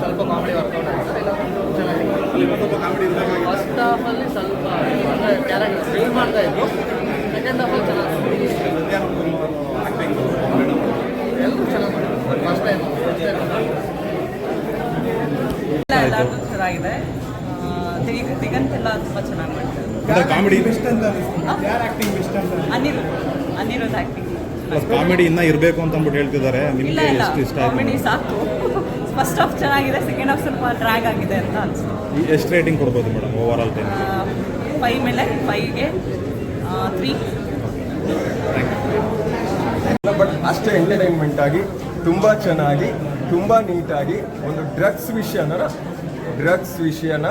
ಸ್ವಲ್ಪ comedy work out ಆಗುತ್ತೆ first ಹಾಫಲ್ಲಿ ಸ್ವಲ್ಪ ಅಂದರೆ ಕ್ಯಾರೆಕ್ಟರ್ ಫೀಲ್ ಮಾಡ್ತಾ ಇದ್ರು ಸೆಕೆಂಡ್ ಹಾಫಲ್ಲಿ ಚೆನ್ನಾಗಿ ಎಲ್ಲರೂ ಚೆನ್ನಾಗಿ ಮಾಡಿದ್ರು ಫಸ್ಟ್ ಟೈಮ್ ಫಸ್ಟ್ ಟೈಮ್ ಎಲ್ಲ ಎಲ್ಲರಿಗೂ ಚೆನ್ನಾಗಿದೆ. ಆ, ದಿಗ್- ದಿಗಂತ್ ಎಲ್ಲ ತುಂಬ ಚೆನ್ನಾಗಿ ಮಾಡ್ತಾರೆ. Comedy? Aniru Anirudh acting comedy ಇನ್ನ ಇರಬೇಕು ಅಂತ ಅಂದ್ಬಿಟ್ಟು ಹೇಳ್ತಿದ್ದಾರೆ. ಇಲ್ಲ ನಿಮ್ಗೆ ಇಲ್ಲ. ಎಷ್ಟು ಇಷ್ಟ ಕಾಮಿಡಿ ಆಯ್ತು ಸಾಕು. ಫಸ್ಟ್ ಹಾಫ್ ಚೆನ್ನಾಗಿದೆ ಸೆಕೆಂಡ್ ಹಾಫ್ ಸ್ವಲ್ಪ ಡ್ರ್ಯಾಗ್ ಆಗಿದೆ ಅಂತ ಅನ್ಸುತ್ತೆ. ಎಷ್ಟು ರೇಟಿಂಗ್ ಕೊಡ್ಬೋದು madam over all time five ಮೇಲೆ ಫೈವ್ಗೆ ತ್ರೀ ಬಟ್ ಅಷ್ಟೇ ಎಂಟರ್ಟೈನ್ಮೆಂಟ್ ಆಗಿ ತುಂಬ ಚೆನ್ನಾಗಿ ತುಂಬ ನೀಟಾಗಿ ಒಂದು ಡ್ರಗ್ಸ್ ವಿಷಯನ ಡ್ರಗ್ಸ್ ವಿಷಯನ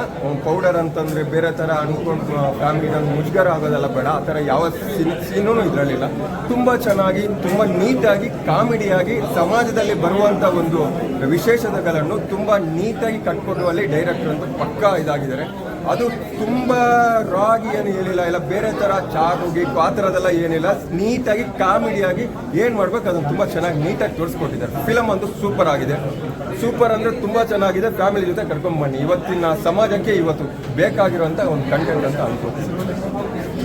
ಪೌಡರ್ ಅಂತಂದರೆ ಬೇರೆ ಥರ ಅನ್ಕೊಂಡು ಫ್ಯಾಮಿಲಿ ನಂಗೆ ಮುಜುಗರ ಆಗೋದಲ್ಲ ಬೇಡ. ಆ ಥರ ಯಾವ ಸೀನ್ ಸೀನೂ ಇದರಲ್ಲಿಲ್ಲ. ತುಂಬ ಚೆನ್ನಾಗಿ, ತುಂಬ ನೀಟಾಗಿ, ಕಾಮಿಡಿಯಾಗಿ ಸಮಾಜದಲ್ಲಿ ಬರುವಂಥ ಒಂದು ವಿಶೇಷತೆಗಳನ್ನು ತುಂಬ ನೀಟಾಗಿ ಕಟ್ಕೊಡುವಲ್ಲಿ ಡೈರೆಕ್ಟರ್ ಅಂತ ಪಕ್ಕಾ ಇದಾಗಿದ್ದಾರೆ. ಅದು ತುಂಬ ರಾಗಿ ಏನು ಹೇಳಿಲ್ಲ ಇಲ್ಲ ಬೇರೆ ಥರ ಚಾರುಗಿ ಆ ಥರದೆಲ್ಲ ಏನಿಲ್ಲ. ನೀಟಾಗಿ ಕಾಮಿಡಿಯಾಗಿ ಏನು ಮಾಡ್ಬೇಕು, ಅದನ್ನು ತುಂಬ ಚೆನ್ನಾಗಿ ನೀಟಾಗಿ ತೋರಿಸ್ಕೊಟ್ಟಿದ್ದಾರೆ. ಫಿಲಮ್ ಅಂತೂ ಸೂಪರ್ ಆಗಿದೆ. ಸೂಪರ್ ಅಂದರೆ ತುಂಬ ಚೆನ್ನಾಗಿದೆ. ಫ್ಯಾಮಿಲಿ ಜೊತೆ ಕರ್ಕೊಂಬನ್ನಿ ಇವತ್ತಿನ ಸಮಾಜಕ್ಕೆ ಇವತ್ತು ಬೇಕಾಗಿರುವಂಥ ಒಂದು ಕಂಟೆಂಟ್ ಅಂತ ಅನ್ಕೋತೀನಿ.